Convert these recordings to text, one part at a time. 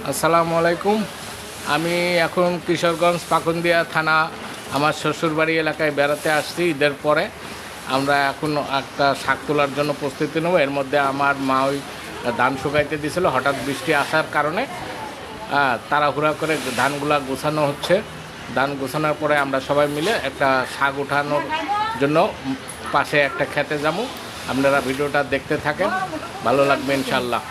আসসালামু আলাইকুম। আমি এখন কিশোরগঞ্জ পাকুন্দিয়া থানা, আমার শ্বশুরবাড়ি এলাকায় বেড়াতে আসছি ঈদের পরে। আমরা এখন একটা শাক তোলার জন্য প্রস্তুতি নেব। এর মধ্যে আমার মা ওই ধান শুকাইতে দিয়েছিল হঠাৎ বৃষ্টি আসার কারণে তাড়াহুড়া করে ধানগুলা গোছানো হচ্ছে। ধান গোছানোর পরে আমরা সবাই মিলে একটা শাক উঠানোর জন্য পাশে একটা খেতে যাব। আপনারা ভিডিওটা দেখতে থাকেন, ভালো লাগবে ইনশাল্লাহ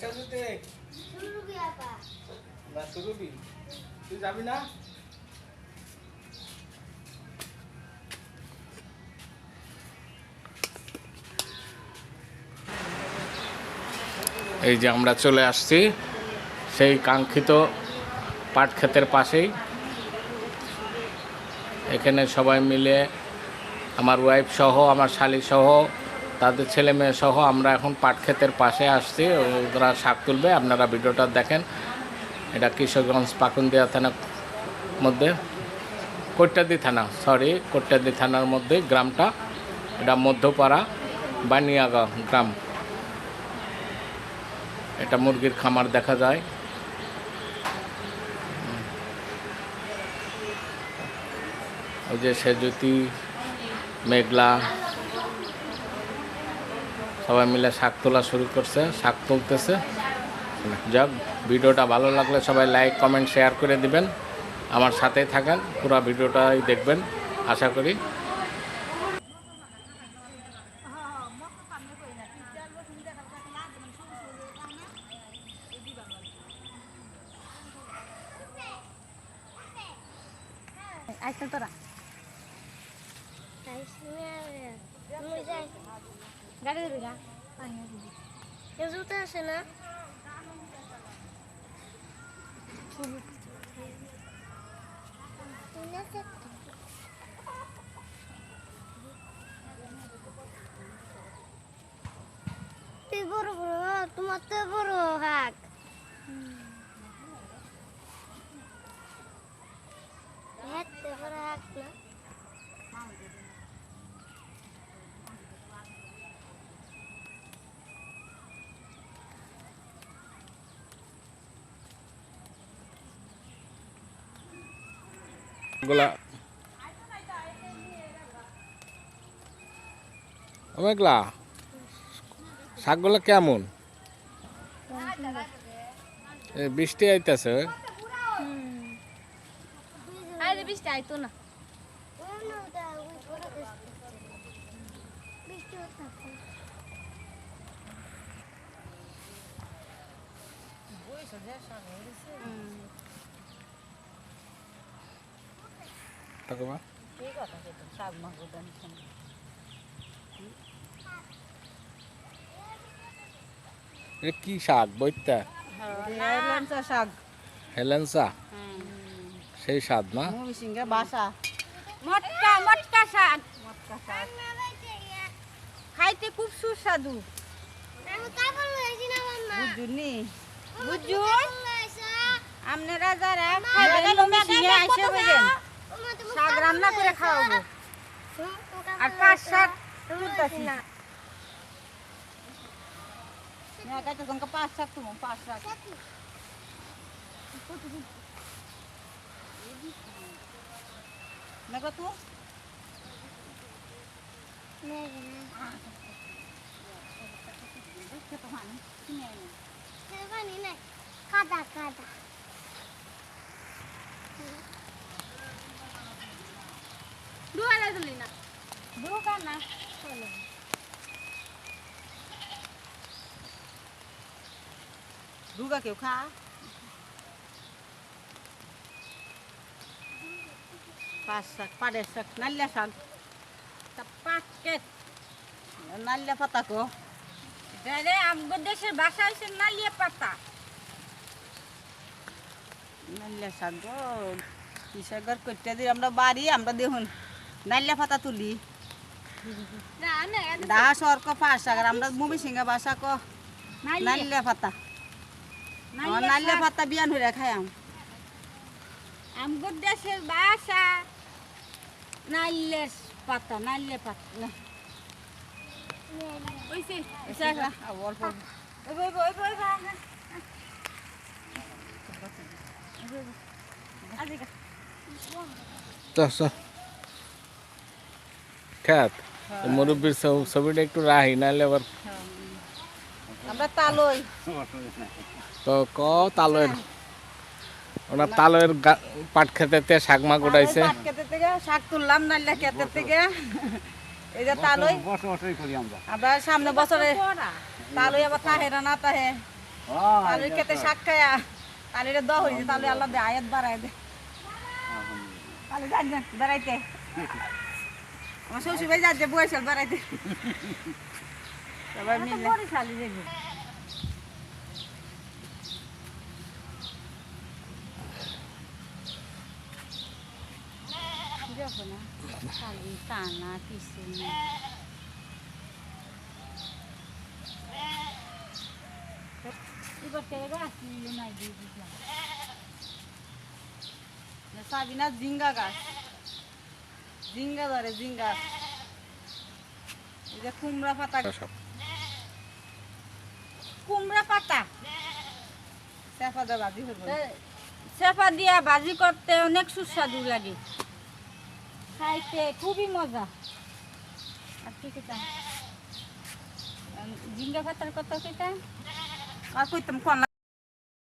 সাজিতে এই যে আমরা চলে আসছি সেই কাঙ্ক্ষিত পাট ক্ষেতের পাশেই। এখানে সবাই মিলে আমার ওয়াইফ সহ, আমার শালি সহ, তাদের ছেলে মেয়ে সহ আমরা এখন পাট ক্ষেতের পাশে আসছি। ওরা শাক তুলবে, আপনারা ভিডিওটা দেখেন। এটা কিশোরগঞ্জ পাকুন্দিয়া থানার মধ্যে, কোট্টাদি থানা সরি কোট্টাদি থানার মধ্যে গ্রামটা। এটা মধ্যপাড়া, বানিয়াগাঁও গ্রাম। এটা মুরগির খামার দেখা যায়। ওই যে সেজুতি মেঘলা। সবাই মিলে শাক তোলা শুরু করছে, শাক তুলতেছে। যাক, ভিডিওটা ভালো লাগলে সবাই লাইক কমেন্ট শেয়ার করে দিবেন। আমার সাথেই থাকেন, পুরো ভিডিওটাই দেখবেন, আশা করি। আইসল তোরা। গাড়ি দিবি না জুতো আছে না তুই বড় বড় তোমার তো হাক হাক না গুলা। শাকগুলো কেমন? বৃষ্টি আইতেছে বৃষ্টি আইতো না। থাকো মা। এটা কি শাক বইতা শাক হেলেন্সা? সেই স্বাদ না? মুমিসিংহে বাসা মটকা মটকা শাক। মটকা শাক খাইতে খুব সুস্বাদু। বুঝুনি? বুঝুন আপনারা যারা খাবেন মুমিসিংহে আর পাঁচ শাক তুলতাছি না কাছে তোমাকে পাঁচ শাক তুমি পাঁচ শাক মেঘা তো কাদা কাদা দুয়ারে দিলি না ঢোকা না ঢুকা কেউ খা পাঁচ শাক পাড়ের শাক নাল্লা শাক তা পাকেট নাল্লা পাতা কো রে আমগো দেশের ভাষা হইছে নালিয়া পাতা নাল্লা শাক গো কৃষকর করতে দিই আমরা বাড়ি আমরা দেখুন নাল্লা পাতা তুলি না না দা সরক পাঁচ শাক আর আমরা মুমি সিঙ্গা বাসা কো নাল্লা পাতা আমার নাল্লা পাতা বিয়ান হইরা খায়াম আমগো দেশের ভাষা নাইলের পাতা নাইলে পাতা না ওইছে অল্প ওই ওই ওই ওই আজিকা খ্যাত। মুরব্বীর ছব- ছবিটা একটু রাহি নাহলে আবার আমরা তালই। তো ক তালয়ের ওনার তালয়ের পাট খেতে শাক খেতে থেকে শাক তুললাম নাল্লা খেতে থেকে এই যে তালই। আমরা সামনে বছরে তালই আবার তাহে না না তাহে। তালই খেতে শাক খায়া। তালইরে দ হইছে তালই আল্লাহ দে আয়াত বাড়ায় দে তালই বেড়াইতে। আমার শ্বশুর ভাই যাচ্ছে বয়সাল বেড়াইতে সবাই মিলে দেখো না খালি টানা কিছু নেই এবার থেকে গাছ জিঙ্গা ধরে জিঙ্গা এই যে কুমড়া পাতা। কুমড়া পাতা। চেপা দিয়ে ভাজি হইব চেপা দিয়া ভাজি করতে অনেক সুস্বাদু লাগে। খাইতে খুবই মজা। আর কি খেতাম জিঙ্গা পাতার কত খেতাম আর কইতাম কোন